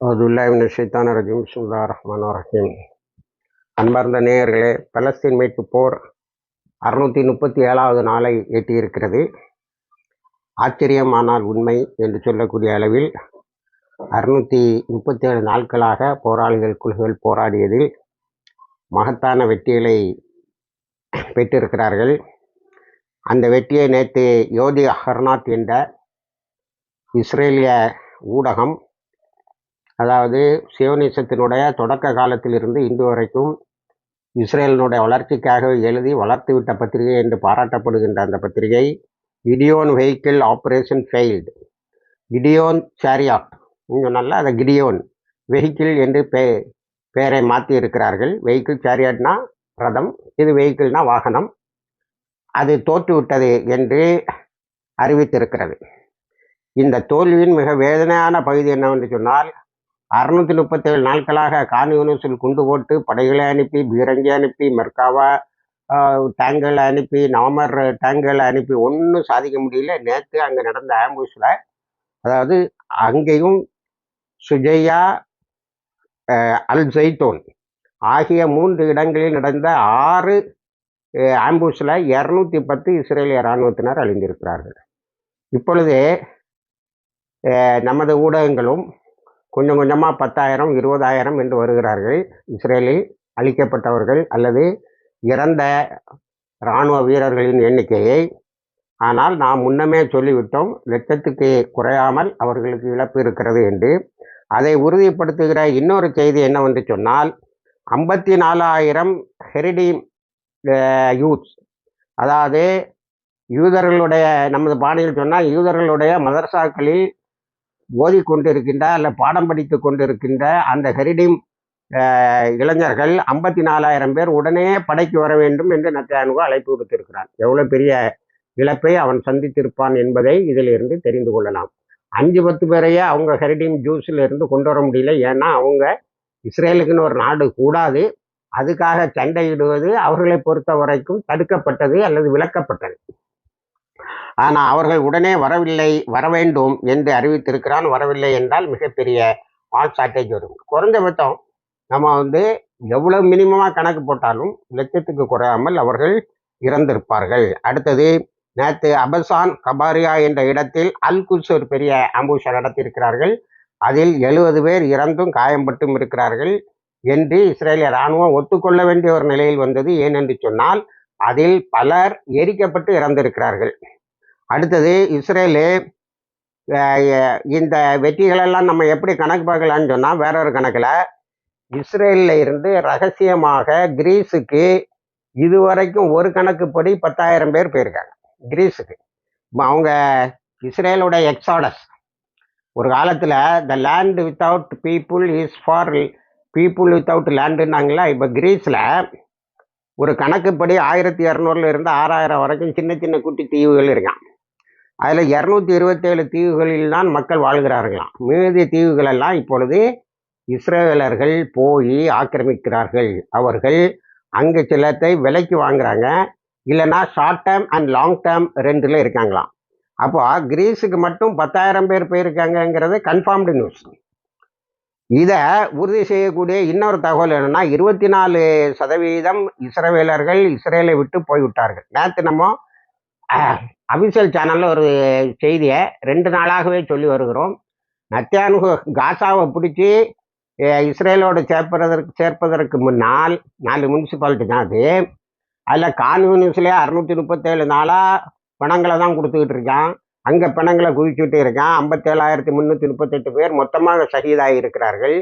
அதுல்லாவின் ஷைத்தான ரஜீம் சுல்லா ரஹ்மான் ரஹீம். அன்பார்ந்த நேயர்களே பலஸ்தீன் மீட்பு போர் அறுநூற்றி முப்பத்தி ஏழாவது நாளை எட்டியிருக்கிறது. ஆச்சரியம் ஆனால் உண்மை என்று சொல்லக்கூடிய அளவில் அறுநூற்றி முப்பத்தி ஏழு நாட்களாக போராளிகள் குழுகள் போராடியதில் மகத்தான வெற்றிகளை பெற்றிருக்கிறார்கள். அந்த வெற்றியை நேற்று யோதி அஹர்நாத் என்ற இஸ்ரேலிய ஊடகம் அதாவது சியோனிசத்தினுடைய தொடக்க காலத்திலிருந்து இன்று வரைக்கும் இஸ்ரேலினுடைய வளர்ச்சிக்காக எழுதி வளர்த்துவிட்ட பத்திரிகை என்று பாராட்டப்படுகின்ற அந்த பத்திரிகை Gideon vehicle operation failed. Gideon chariot. இங்கே நல்லா அதை கிடியோன் வெஹிக்கிள் என்று பே பெயரை மாற்றி இருக்கிறார்கள் வெஹிக்கிள் சாரியாட்னா ரதம் இது வெஹிக்கிள்னா வாகனம். அது தோற்றுவிட்டது என்று அறிவித்திருக்கிறது. இந்த தோல்வியின் மிக வேதனையான பகுதி என்னவென்று சொன்னால் அறுநூத்தி முப்பத்தேழு நாட்களாக கான்யூனிஸில் குண்டு போட்டு படைகளை அனுப்பி பீரங்கி அனுப்பி மெர்காவா டேங்குகளை அனுப்பி நவம்பர் டேங்குகளை அனுப்பி ஒன்றும் சாதிக்க முடியல. நேற்று அங்கே நடந்த ஆம்புஷில் அதாவது அங்கேயும் சுஜையா அல் ஜெய்தோன் ஆகிய மூன்று இடங்களில் நடந்த ஆறு ஆம்புஷில் இரநூத்தி பத்து இஸ்ரேலிய இராணுவத்தினர் அழிந்திருக்கிறார்கள். இப்பொழுது நமது ஊடகங்களும் கொஞ்சம் கொஞ்சமாக பத்தாயிரம் இருபதாயிரம் என்று வருகிறார்கள். இஸ்ரேலில் அழிக்கப்பட்டவர்கள் அல்லது இறந்த இராணுவ வீரர்களின் எண்ணிக்கையை ஆனால் நாம் முன்னமே சொல்லிவிட்டோம் லட்சத்துக்கு குறையாமல் அவர்களுக்கு இழப்பு இருக்கிறது என்று. அதை உறுதிப்படுத்துகிற இன்னொரு செய்தி என்னவென்று சொன்னால் ஐம்பத்தி நாலாயிரம் ஹெரிடீம் யூத்ஸ் அதாவது யூதர்களுடைய நமது பாணியில் சொன்னால் யூதர்களுடைய மதரசாக்களில் ஓதி கொண்டிருக்கின்ற அல்ல பாடம் படித்து கொண்டிருக்கின்ற அந்த ஹெரிடிம் இளைஞர்கள் ஐம்பத்தி நாலாயிரம் பேர் உடனே படைக்கு வர வேண்டும் என்று நத்தியானுகு அழைப்பு விடுத்திருக்கிறான் எவ்வளோ பெரிய இழப்பை அவன் சந்தித்திருப்பான் என்பதை இதிலிருந்து தெரிந்து கொள்ளலாம். அஞ்சு பத்து பேரையே அவங்க ஹெரிடிம் ஜூஸில் இருந்து கொண்டு வர முடியல. ஏன்னா அவங்க இஸ்ரேலுக்குன்னு ஒரு நாடு கூடாது. அதுக்காக சண்டையிடுவது அவர்களை பொறுத்த வரைக்கும் தடுக்கப்பட்டது அல்லது விளக்கப்பட்டது ஆனால் அவர்கள் உடனே வரவில்லை வர வேண்டும் என்று அறிவித்திருக்கிறான். வரவில்லை என்றால் மிகப்பெரிய ஆல் ஷார்ட்டேஜ் வரும். குறைஞ்சபட்சம் நம்ம வந்து எவ்வளவு மினிமமாக கணக்கு போட்டாலும் லட்சத்துக்கு குறையாமல் அவர்கள் இறந்திருப்பார்கள். அடுத்தது நேற்று அபசான் கபாரியா என்ற இடத்தில் அல் குஸ் ஒரு பெரிய ஆம்பூஷா நடத்தியிருக்கிறார்கள். அதில் எழுபது பேர் இறந்தும் காயம்பட்டும் இருக்கிறார்கள் என்று இஸ்ரேலிய இராணுவம் ஒத்துக்கொள்ள வேண்டிய ஒரு நிலையில் வந்தது. ஏனென்று சொன்னால் அதில் பலர் எரிக்கப்பட்டு இறந்திருக்கிறார்கள். அடுத்தது இஸ்ரேலு இந்த வெற்றிகளெல்லாம் நம்ம எப்படி கணக்கு பார்க்கலான்னு சொன்னால் வேற ஒரு கணக்கில் இஸ்ரேலில் இருந்து ரகசியமாக கிரீஸுக்கு இதுவரைக்கும் ஒரு கணக்குப்படி பத்தாயிரம் பேர் போயிருக்காங்க. கிரீஸுக்கு. அவங்க இஸ்ரேலோட எக்ஸாடஸ். ஒரு காலத்தில் the land without people is for people without லேண்டுன்னாங்களா இப்போ கிரீஸில் ஒரு கணக்குப்படி ஆயிரத்தி இரநூறுல இருந்து ஆறாயிரம் வரைக்கும் சின்ன சின்ன குட்டி தீவுகள் இருக்கான் அதில் இரநூத்தி இருபத்தேழு தீவுகளில் தான் மக்கள் வாழ்கிறார்களாம். மீதி தீவுகளெல்லாம் இப்பொழுது இஸ்ரேலர்கள் போய் ஆக்கிரமிக்கிறார்கள். அவர்கள் அங்கே சிலத்தை விலைக்கு வாங்குறாங்க. இல்லைன்னா short term and long term ரெண்டில் இருக்காங்களாம். அப்போ கிரீஸுக்கு மட்டும் பத்தாயிரம் பேர் போயிருக்காங்கங்கிறது கன்ஃபார்ம்டு நியூஸ் இதை உறுதி செய்யக்கூடிய இன்னொரு தகவல் என்னென்னா இருபத்தி நாலு சதவீதம் இஸ்ரேலர்கள் இஸ்ரேலை விட்டு போய்விட்டார்கள். நேற்று நம்ம அபிஷியல் சேனலில் ஒரு செய்தியை ரெண்டு நாளாகவே சொல்லி வருகிறோம். நத்தியானு காசாவை பிடிச்சி இஸ்ரேலோடு சேர்ப்பதற்கு சேர்ப்பதற்கு முன்னால் நாலு முனிசிபாலிட்டி தான் அது. அதில் கான்யூனிஸ்லேயே அறுநூற்றி முப்பத்தேழு நாளாக பணங்களை தான் கொடுத்துக்கிட்டு இருக்கான். அங்கே பணங்களை குவிச்சுட்டு இருக்கான். ஐம்பத்தேழாயிரத்தி முந்நூற்றி முப்பத்தெட்டு பேர் மொத்தமாக சகிதாகி இருக்கிறார்கள்.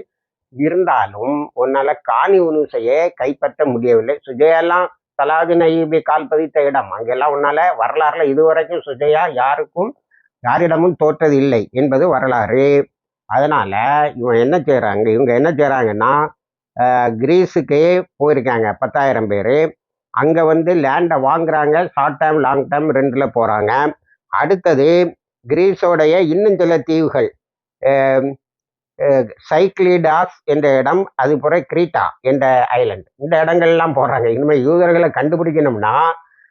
இருந்தாலும் உன்னால் கான்யூனிஸையே கைப்பற்ற முடியவில்லை. சுஜயெல்லாம் தலாது நயீபி கால் பதித்த இடம். அங்கெல்லாம் உன்னால வரலாறுல இதுவரைக்கும் சுஜையா யாருக்கும் யாரிடமும் தோற்றது இல்லை என்பது வரலாறு. அதனால இவன் என்ன செய்கிறாங்க இவங்க என்ன செய்கிறாங்கன்னா கிரீஸுக்கே போயிருக்காங்க பத்தாயிரம் பேர். அங்கே வந்து லேண்டை வாங்குறாங்க ஷார்ட் டைம் லாங் டைம் ரெண்டில் போகிறாங்க அடுத்தது கிரீஸோடைய இன்னும் சில தீவுகள் சைக்ளிடாஸ் என்ற இடம் அது கிரீட்டா என்ற ஐலண்ட். இந்த இடங்கள்லாம் போடுறாங்க இனிமேல் யூதர்களை கண்டுபிடிக்கணும்னா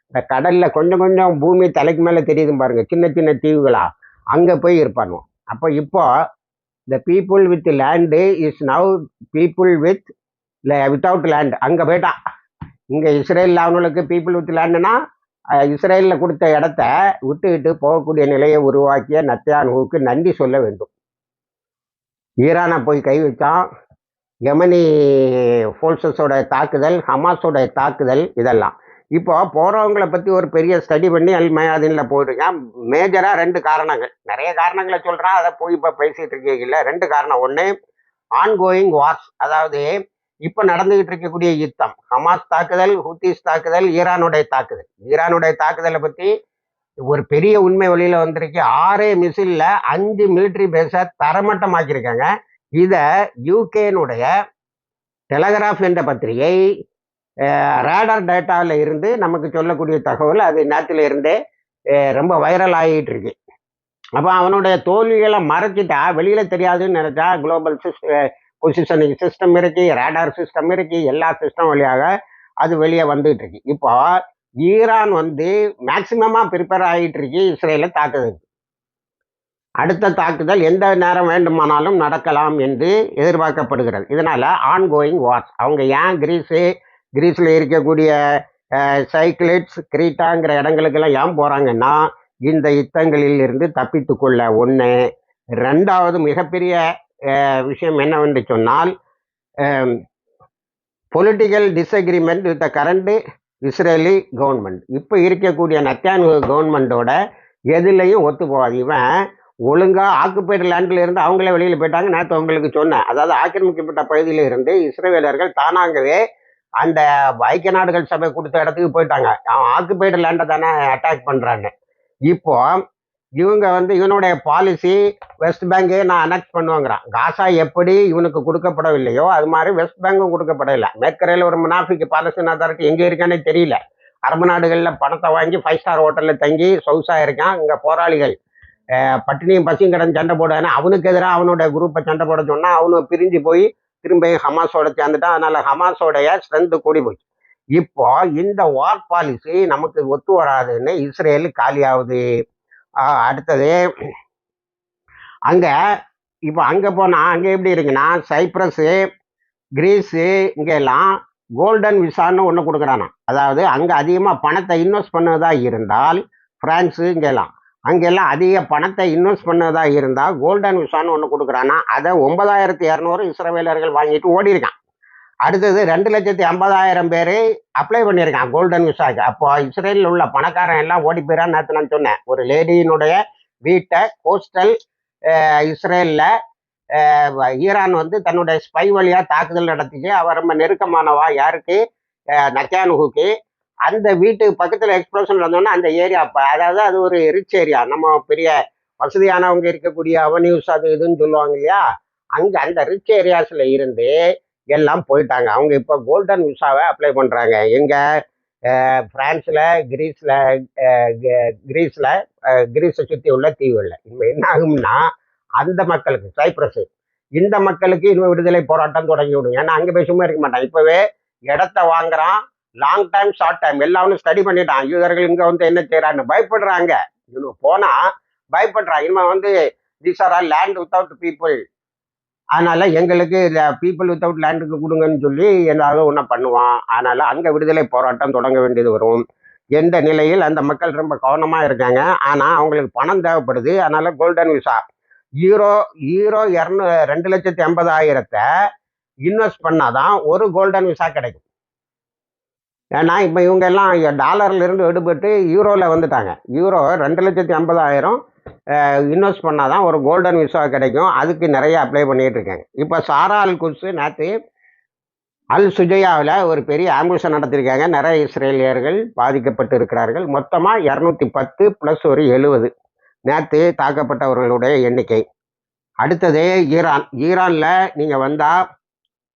இந்த கடலில் கொஞ்சம் கொஞ்சம் பூமி தலைக்கு மேலே தெரியுது பாருங்க. சின்ன சின்ன தீவுகளா. அங்கே போய் இருப்பானோ அப்போ இப்போ the people with land is now people with without land அங்கே போயிட்டான். இங்கே இஸ்ரேலில் அவங்களுக்கு பீப்புள் வித் லேண்டுனா இஸ்ரேலில் கொடுத்த இடத்த விட்டுவிட்டு போகக்கூடிய நிலையை உருவாக்கிய நத்தியானுவுக்கு நன்றி சொல்ல வேண்டும். ஈரானை போய் கை வச்சான் யமனி ஃபோர்ஸஸோட தாக்குதல் ஹமாஸோட தாக்குதல் இதெல்லாம். இப்போ போகிறவங்கள பற்றி ஒரு பெரிய ஸ்டடி பண்ணி அல் மயாதீனில் போயிருக்கேன் மேஜராக ரெண்டு காரணங்கள். நிறைய காரணங்களை சொல்கிறேன் அதை போய் இப்போ பேசிகிட்டு இருக்கீங்கல்ல ரெண்டு காரணம். ஒன்று ஆன்கோயிங் வார்ஸ் அதாவது இப்போ நடந்துகிட்டு இருக்கக்கூடிய யுத்தம். ஹமாஸ் தாக்குதல் ஹூத்திஸ் தாக்குதல் ஈரானுடைய தாக்குதல். ஈரானுடைய தாக்குதலை பற்றி ஒரு பெரிய உண்மை வழியில் வந்திருக்கு. ஆறே மிசிலில் அஞ்சு மிலிட்ரி பேஸை தரமட்டமாக்கியிருக்காங்க. இதை யூகேனுடைய டெலகிராஃப் என்ற பத்திரிகை ரேடர் டேட்டாவில் இருந்து நமக்கு சொல்லக்கூடிய தகவல் அது நேரத்தில் இருந்தே ரொம்ப வைரல் ஆகிட்டு இருக்கு அப்போ அவனுடைய தோல்விகளை மறைச்சிட்டா வெளியில் தெரியாதுன்னு நினச்சா குளோபல் பொசிஷனிங் சிஸ்டம் இருக்கு ரேடார் சிஸ்டம் இருக்கு எல்லா சிஸ்டம் வழியாக அது வெளியே வந்துட்டு இருக்கு இப்போ ஈரான் வந்து மேக்சிமமாக ப்ரிப்பேர் ஆகிட்டு இருக்கு இஸ்ரேலை தாக்குதல். அடுத்த தாக்குதல் எந்த நேரம் வேண்டுமானாலும் நடக்கலாம் என்று எதிர்பார்க்கப்படுகிறது. இதனால ஆன்கோயிங் வார்ஸ் அவங்க ஏன் கிரீஸு கிரீஸில் இருக்கக்கூடிய சைக்கிளிட்ஸ் கிரீட்டாங்கிற இடங்களுக்கெல்லாம் ஏன் போகிறாங்கன்னா இந்த யுத்தங்களில் இருந்து தப்பித்து கொள்ள. ஒன்று ரெண்டாவது மிகப்பெரிய விஷயம் என்னவென்று சொன்னால் political disagreement with the current Israeli government இப்போ இருக்கக்கூடிய நத்தியான் கவர்மெண்ட்டோட எதுலையும் ஒத்து போகாது இவன் ஒழுங்காக ஆக்குப்பைடு லேண்டில் இருந்து அவங்களே வெளியில் போயிட்டாங்க. நேற்று உங்களுக்கு சொன்னேன். அதாவது ஆக்கிரமிக்கப்பட்ட பகுதியில் இருந்து இஸ்ரேலியர்கள் தானாகவே அந்த ஐக்கிய நாடுகள் சபை கொடுத்த இடத்துக்கு போயிட்டாங்க. அவன் ஆக்குப்பைடு லேண்டை தானே அட்டாக் பண்ணுறான்னு இப்போ இவங்க வந்து இவனுடைய பாலிசி வெஸ்ட் பேங்கே நான் அனெக்ட் பண்ணுவேங்கிறான். காசா எப்படி இவனுக்கு கொடுக்கப்படவில்லையோ அது மாதிரி வெஸ்ட் பேங்கும் கொடுக்கப்படவில்லை. மேற்கரையில் ஒரு முனாஃபிக்கு பாலஸ்தீன் அதாரிட்டி எங்கே இருக்கானே தெரியல. அரபு நாடுகளில் பணத்தை வாங்கி ஃபைவ் ஸ்டார் ஹோட்டலில் தங்கி சொகுசா இருக்கான். இங்கே போராளிகள் பட்டினியும் பசியும் கடன் சண்டை போடான்னு அவனுக்கு எதிராக அவனோட குரூப்பை சண்டை போட சொன்னால் அவனு பிரிஞ்சு போய் திரும்ப ஹமாஸோட சேர்ந்துட்டான். அதனால் ஹமாஸோடைய ஸ்ட்ரென்த்து கூடி போச்சு. இப்போ இந்த வார் பாலிசி நமக்கு ஒத்து வராதுன்னு இஸ்ரேல் காலியாகுது. அடுத்தது அங்கே இப்போ அங்கே போனால் அங்கே எப்படி இருக்குன்னா சைப்ரஸு கிரீஸு இங்கெல்லாம் கோல்டன் விசான்னு ஒன்று கொடுக்குறானா. அதாவது அங்கே அதிகமாக பணத்தை இன்வெஸ்ட் பண்ணதாக இருந்தால் ஃப்ரான்ஸு இங்கெல்லாம். அங்கெல்லாம் அதிக பணத்தை இன்வெஸ்ட் பண்ணதாக இருந்தால் கோல்டன் விசான்னு ஒன்று கொடுக்குறானா. அதை ஒன்பதாயிரத்தி இரநூறு இஸ்ரவேலர்கள் வாங்கிட்டு ஓடி இருக்கான் அடுத்தது ரெண்டு லட்சத்தி ஐம்பதாயிரம் பேர் அப்ளை பண்ணியிருக்கான். கோல்டன் விசாக்கு அப்போ இஸ்ரேலில் உள்ள பணக்காரன் எல்லாம் ஓடி போயிறான்னு நேற்று நான் சொன்னேன். ஒரு லேடியினுடைய வீட்டை கோஸ்டல் இஸ்ரேலில் ஈரான் வந்து தன்னுடைய ஸ்பை வழியாக தாக்குதல் நடத்திச்சு. அவர் ரொம்ப நெருக்கமானவா யாருக்கு? நக்கானுகுக்கு அந்த வீட்டுக்கு பக்கத்தில் எக்ஸ்ப்ளோஷன் நடந்தோன்னா அந்த ஏரியா அதாவது அது ஒரு ரிச் ஏரியா நம்ம பெரிய வசதியானவங்க இருக்கக்கூடிய அவனியூஸ் அது இதுன்னு சொல்லுவாங்க இல்லையா? அங்கே அந்த ரிச் ஏரியாஸில் இருந்து எல்லாம் போயிட்டாங்க. அவங்க இப்போ கோல்டன் விசாவை அப்ளை பண்ணுறாங்க எங்கே ஃப்ரான்ஸில் கிரீஸில் கிரீஸில் கிரீஸை சுற்றி உள்ள தீவுகள்ல. இப்போ என்ன ஆகும்னா அந்த மக்களுக்கு சைப்ரஸ் இந்த மக்களுக்கு இன்னும் விடுதலை போராட்டம் தொடங்கி விடும். ஏன்னா அங்கே போய் சும்மா இருக்க மாட்டான். இப்போவே இடத்த வாங்குறான். லாங் டைம் ஷார்ட் டைம் எல்லாமே ஸ்டடி பண்ணிட்டான். யூதர்கள் இங்கே வந்து என்ன செய்கிறான்னு பயப்படுறாங்க. இவனு போனால் பயப்படுறான். இனிமே வந்து this are all land without people அதனால எங்களுக்கு பீப்புள் வித்தவுட் லேண்டுக்கு கொடுங்கன்னு சொல்லி ஏதாவது ஒன்றை பண்ணுவான். அதனால அங்கே விடுதலை போராட்டம் தொடங்க வேண்டியது வரும். எந்த நிலையில் அந்த மக்கள் ரொம்ப கவனமாக இருக்காங்க. ஆனால் அவங்களுக்கு பணம் தேவைப்படுது. அதனால கோல்டன் விசா ஈரோ ஈரோ இரநூ ரெண்டு லட்சத்தி ஐம்பதாயிரத்தை இன்வெஸ்ட் பண்ணாதான் ஒரு கோல்டன் விசா கிடைக்கும். ஏன்னா இப்போ இவங்க எல்லாம் டாலர்லேருந்து விடுபட்டு யூரோவில் வந்துட்டாங்க. யூரோ ரெண்டு லட்சத்தி ஐம்பதாயிரம் இன்வெஸ்ட் பண்ணால் தான் ஒரு கோல்டன் விசா கிடைக்கும். அதுக்கு நிறைய அப்ளை பண்ணிட்டு இருக்காங்க. இப்போ சாரா அல் குட்ஸ் நேற்று அல் சுஜயாவில் ஒரு பெரிய ஆம்புலன்ஸ் நடத்திருக்காங்க. நிறைய இஸ்ரேலியர்கள் பாதிக்கப்பட்டு இருக்கிறார்கள். மொத்தமாக இரநூத்தி பத்து ப்ளஸ் ஒரு எழுபது நேற்று தாக்கப்பட்டவர்களுடைய எண்ணிக்கை. அடுத்தது ஈரான். ஈரானில் நீங்கள் வந்தால்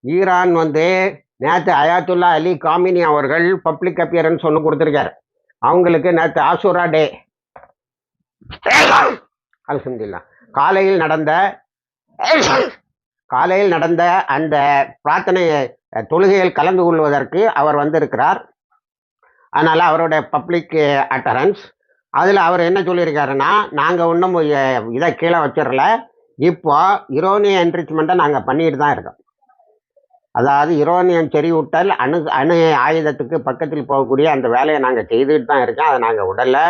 ஈரான் வந்து நேற்று அயாத்துல்லா அலி காமினி அவர்கள் பப்ளிக் அப்பியரன்ஸ் ஒன்று கொடுத்துருக்காரு. அவங்களுக்கு நேற்று ஆசூரா டே அலமதுல்லா காலையில் நடந்த காலையில் நடந்த அந்த பிரார்த்தனை தொழுகையில் கலந்து கொள்வதற்கு அவர் வந்திருக்கிறார். அதனால் அவருடைய பப்ளிக் அட்டரன்ஸ் அதில் அவர் என்ன சொல்லியிருக்காருன்னா நாங்கள் ஒன்றும் இதை கீழே வச்சிடல. இப்போ யுரோனியம் என்ரிச்மெண்ட்டை நாங்கள் பண்ணிட்டு தான் இருக்கோம். அதாவது யுரோனியம் செறிவூட்டல் அணு அணு ஆயுதத்துக்கு பக்கத்தில் போகக்கூடிய அந்த வேலையை நாங்கள் செய்துகிட்டு தான் இருக்கோம். அதை நாங்கள் உடலை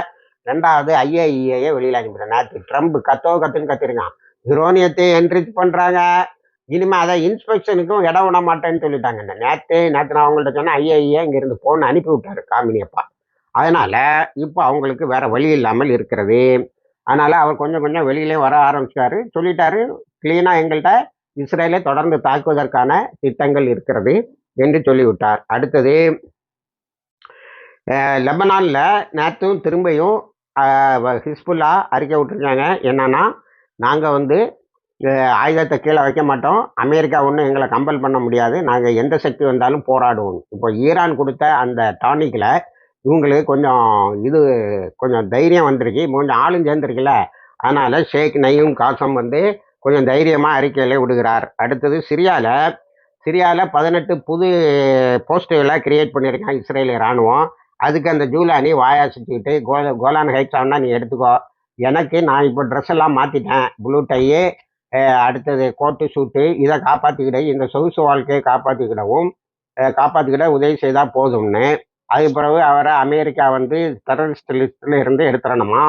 ரெண்டாவது ஐஏஇஏயை வெளியில் அனுப்பிடுறோம் நேற்று ட்ரம்ப் கத்தோ கத்துன்னு கத்திருக்கான். யுரோனியத்தை என்ரிச் பண்ணுறாங்க இனிமேல் அதை இன்ஸ்பெக்ஷனுக்கும் இடம் விட மாட்டேன்னு சொல்லிட்டாங்க. நேற்று நேற்று நான் அவங்கள்ட்ட சொன்னேன் ஐஏஇஏ இங்கேருந்து ஃபோன் அனுப்பி விட்டாரு காமினியப்பா அதனால் இப்போ அவங்களுக்கு வேறு வழி இல்லாமல் இருக்கிறது. அதனால் அவர் கொஞ்சம் கொஞ்சம் வெளியிலே வர ஆரம்பிச்சாரு. சொல்லிட்டாரு க்ளீனாக எங்கள்கிட்ட இஸ்ரேலை தொடர்ந்து தாக்குவதற்கான திட்டங்கள் இருக்கிறது என்று சொல்லிவிட்டார். அடுத்தது லெபனானில் நேற்றும் திரும்பியும் ஹிஸ்புல்லா அறிக்கை விட்டுருக்காங்க. என்னென்னா நாங்கள் வந்து ஆயுதத்தை கீழே வைக்க மாட்டோம். அமெரிக்கா ஒன்றும் எங்களை கம்பல் பண்ண முடியாது. நாங்கள் எந்த சக்தி வந்தாலும் போராடுவோம். இப்போ ஈரான் கொடுத்த அந்த டானிக்கில் இவங்களுக்கு கொஞ்சம் இது கொஞ்சம் தைரியம் வந்திருக்கு. கொஞ்சம் ஆளும் சேர்ந்துருக்குல்ல. அதனால் ஷேக் நயீம் காசம் வந்து கொஞ்சம் தைரியமாக அறிக்கையில் விடுகிறார். அடுத்தது சிரியாவில் சிரியாவில் பதினெட்டு புது போஸ்ட்டுகளை கிரியேட் பண்ணியிருக்கான் இஸ்ரேலிய இராணுவம். அதுக்கு அந்த ஜூலானி வாயா சுற்றிக்கிட்டு கோ கோலான் ஹைட்ஸ் ஆகுனா நீ எடுத்துக்கோ. எனக்கு நான் இப்போ ட்ரெஸ் எல்லாம் மாற்றிட்டேன் ப்ளூ டையு அடுத்தது கோட்டு சூட்டு இதை காப்பாற்றிக்கிட இந்த சொகுசு வாழ்க்கையை காப்பாற்றிக்கிடவும் காப்பாற்றிக்கிட உதவி செய்தால் போதும்னு. அதுக்கு பிறகு அவரை அமெரிக்கா வந்து டெரரிஸ்ட் லிஸ்ட்டில் இருந்து எடுத்துடணுமா?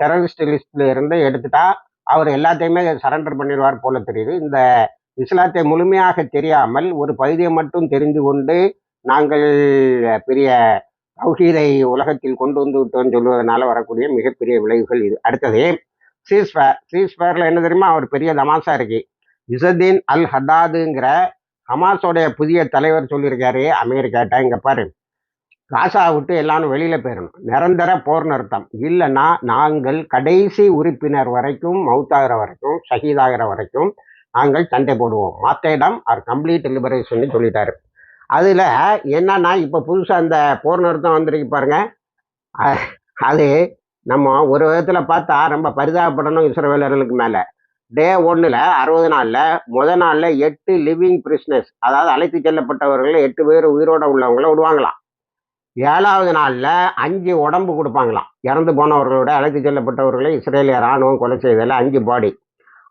டெரரிஸ்ட் லிஸ்ட்டில் இருந்து எடுத்துட்டா அவர் எல்லாத்தையுமே சரண்டர் பண்ணிடுவார் போல தெரியுது. இந்த இஸ்லாத்தை முழுமையாக தெரியாமல் ஒரு பகுதியை மட்டும் தெரிந்து கொண்டு நாங்கள் பெரிய தௌஹீதை உலகத்தில் கொண்டு வந்து விட்டோம்னு சொல்லுவதனால வரக்கூடிய மிகப்பெரிய விளைவுகள் இது. அடுத்தது சீஸ்பேர் சீஸ்பேரில் என்ன தெரியுமா? அவர் பெரிய தமாசா இருக்கு. இசதீன் அல் ஹதாதுங்கிற ஹமாஸோடைய புதிய தலைவர் சொல்லியிருக்காரு அமெரிக்காட்ட. இங்க பாரு. காசா விட்டு எல்லாரும் வெளியில போயிடணும் நிரந்தர போர் நிறுத்தம். இல்லைன்னா நாங்கள் கடைசி உறுப்பினர் வரைக்கும் மவுத்தாகிற வரைக்கும் ஷஹீதாகிற வரைக்கும் நாங்கள் சண்டை போடுவோம். மற்ற இடம் ஆர் கம்ப்ளீட் லிபரேஷன் சொல்லிட்டாரு. அதில் என்னன்னா இப்போ புதுசாக அந்த போர் நிறுத்தம் வந்திருக்கு பாருங்க. அது நம்ம ஒரு விதத்தில் பார்த்தா ரொம்ப பரிதாபப்படணும் இஸ்ரவேலர்களுக்கு மேலே. டே ஒன்றில் அறுபது நாளில் முத நாளில் எட்டு லிவிங் பிரிஸ்னஸ் அதாவது அழைத்து செல்லப்பட்டவர்கள் எட்டு பேர் உயிரோட உள்ளவங்கள விடுவாங்களாம். ஏழாவது நாளில் அஞ்சு உடம்பு கொடுப்பாங்களாம். இறந்து போனவர்களோட அழைத்து செல்லப்பட்டவர்களை இஸ்ரேலிய ராணுவம் கொலை செய்ததில் அஞ்சு பாடி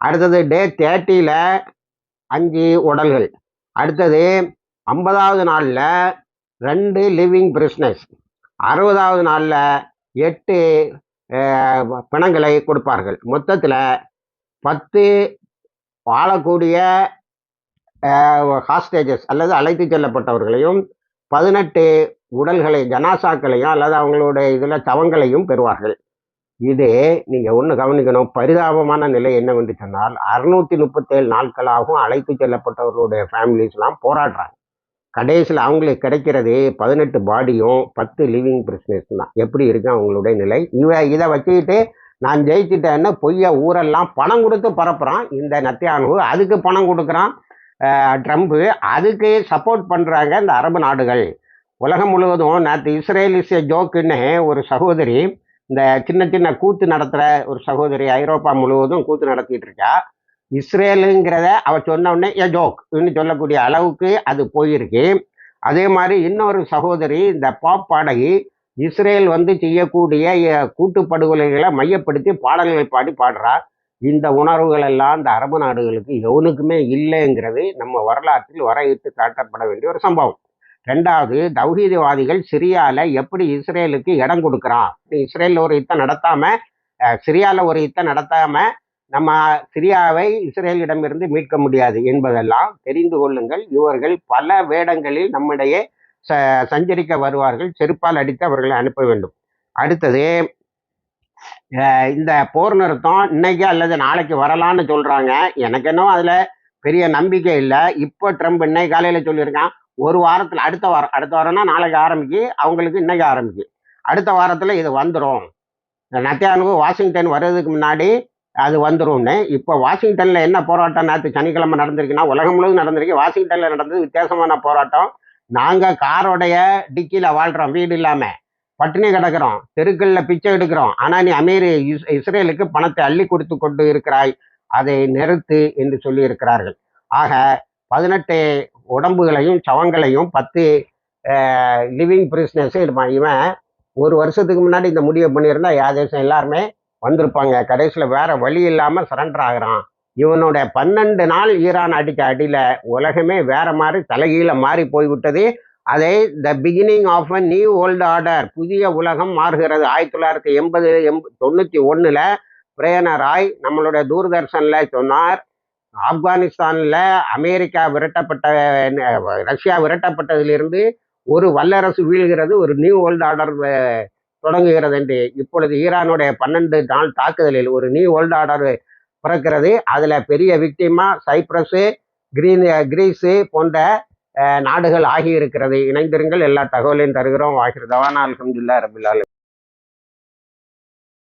அடுத்தது டே தேர்ட்டியில் அஞ்சு உடல்கள். அடுத்தது ஐம்பதாவது நாளில் ரெண்டு லிவிங் பிரிஸ்னஸ் அறுபதாவது நாளில் எட்டு பிணங்களை கொடுப்பார்கள். மொத்தத்தில் பத்து வாழக்கூடிய ஹாஸ்டேஜஸ் அல்லது அழைத்து செல்லப்பட்டவர்களையும் பதினெட்டு உடல்களை ஜனாசாக்களையும் அல்லது அவங்களுடைய இதில் தவங்களையும் பெறுவார்கள். இது நீங்கள் ஒன்று கவனிக்கணும். பரிதாபமான நிலை என்னவென்று சொன்னால் அறுநூற்றி முப்பத்தேழு நாட்களாகவும் அழைத்து செல்லப்பட்டவர்களுடைய ஃபேமிலிஸ்லாம் போராடுறாங்க. கடைசியில் அவங்களுக்கு கிடைக்கிறது பதினெட்டு பாடியும் பத்து லிவிங் பிரிஸ்னஸ் தான். எப்படி இருக்கு அவங்களுடைய நிலை? இவ இதை வச்சுக்கிட்டு நான் ஜெயிச்சிட்டேன்னு பொய்ய ஊரெல்லாம் பணம் கொடுத்து பரப்புகிறான் இந்த நத்தியானு அதுக்கு பணம் கொடுக்குறான் ட்ரம்ப்பு அதுக்கு சப்போர்ட் பண்ணுறாங்க இந்த அரபு நாடுகள். உலகம் முழுவதும் நேற்று இஸ்ரேலிஸ ஜோக்குன்னு ஒரு சகோதரி இந்த சின்ன சின்ன கூத்து நடத்துகிற ஒரு சகோதரி ஐரோப்பா முழுவதும் கூத்து நடத்திட்டு இருக்கா. இஸ்ரேலுங்கிறத அவர் சொன்ன உடனே ஏ ஜோக் சொல்லக்கூடிய அளவுக்கு அது போயிருக்கு. அதே மாதிரி இன்னொரு சகோதரி இந்த பாப் பாடகி இஸ்ரேல் வந்து செய்யக்கூடிய கூட்டுப்படுகொலைகளை படுகொலைகளை மையப்படுத்தி பாடல்கள் பாடி பாடுறா. இந்த உணர்வுகள் எல்லாம் இந்த அரபு நாடுகளுக்கு எவனுக்குமே இல்லைங்கிறது நம்ம வரலாற்றில் வரையிட்டு காட்டப்பட வேண்டிய ஒரு சம்பவம். ரெண்டாவது தௌஹீதவாதிகள் சிரியால எப்படி இஸ்ரேலுக்கு இடம் கொடுக்குறான்? இஸ்ரேல் ஒரு யுத்தம் நடத்தாம சிரியாவில் சிரியால ஒரு யுத்தம் நடத்தாம நம்ம சிரியாவை இஸ்ரேலிடமிருந்து மீட்க முடியாது என்பதெல்லாம் தெரிந்து கொள்ளுங்கள். இவர்கள் பல வேடங்களில் நம்மிடையே ச சஞ்சரிக்க வருவார்கள். செருப்பால் அடித்து அவர்களை அனுப்ப வேண்டும். அடுத்தது இந்த போர் நிறுத்தம் இன்னைக்கு அல்லது நாளைக்கு வரலான்னு சொல்றாங்க. எனக்கு என்னவோ அதுல பெரிய நம்பிக்கை இல்லை. இப்போ ட்ரம்ப் இன்னைக்கு காலையில சொல்லியிருக்கான் ஒரு வாரத்தில் அடுத்த வாரம் அடுத்த வாரம்னா நாளைக்கு ஆரம்பிக்கு அவங்களுக்கு இன்னைக்கு ஆரம்பிக்கு. அடுத்த வாரத்தில் இது வந்துடும் நத்தியானுக்கு வாஷிங்டன் வர்றதுக்கு முன்னாடி அது வந்துடும்னு இப்போ வாஷிங்டனில் என்ன போராட்டம் நேற்று சனிக்கிழமை நடந்திருக்குன்னா உலகம் முழுவதும் நடந்திருக்கு. வாஷிங்டனில் நடந்தது வித்தியாசமான போராட்டம். நாங்கள் காரோடைய டிக்கியில் வாழ்கிறோம் வீடு இல்லாமல் பட்டினி கிடக்கிறோம் தெருக்களில் பிச்சை எடுக்கிறோம். ஆனால் நீ அமீர் இஸ்- இஸ்ரேலுக்கு பணத்தை அள்ளி கொடுத்து கொண்டு இருக்கிறாய். அதை நிறுத்து என்று சொல்லியிருக்கிறார்கள். ஆக பதினெட்டு உடம்புகளையும் சவங்களையும் பத்து லிவிங் பிரிஸ்னஸும் இருப்பான் இவன் ஒரு வருஷத்துக்கு முன்னாடி இந்த முடிவை பண்ணியிருந்தா யாதேசம் எல்லாருமே வந்திருப்பாங்க. கடைசியில் வேற வழி இல்லாமல் சரண்டர் ஆகிறான். இவனுடைய பன்னெண்டு நாள் ஈரான் அடிக்க அடியில் உலகமே வேற மாதிரி தலைகீழ மாறி போய்விட்டது. அதை the beginning of a new old order புதிய உலகம் மாறுகிறது. ஆயிரத்தி தொள்ளாயிரத்தி எண்பது எண் தொண்ணூற்றி ஒன்றில் பிரேன ராய் நம்மளுடைய தூர்தர்ஷனில் சொன்னார். ஆப்கானிஸ்தானில் அமெரிக்கா விரட்டப்பட்ட ரஷ்யா விரட்டப்பட்டதிலிருந்து ஒரு வல்லரசு வீழ்கிறது. ஒரு நியூ வேர்ல்டு ஆர்டர் தொடங்குகிறது என்று இப்பொழுது ஈரானுடைய பன்னெண்டு நாள் தாக்குதலில் ஒரு நியூ வேர்ல்டு ஆர்டர் பிறக்கிறது. அதில் பெரிய விக்டிமா சைப்ரஸு கிரீன் கிரீஸு போன்ற நாடுகள் ஆகியிருக்கிறது. இணைந்திருங்கள் எல்லா தகவலையும் தருகிறோம். வாகிருதவான் அல்ஹம்துலில்லாஹ் ரபில் ஆலமீன்.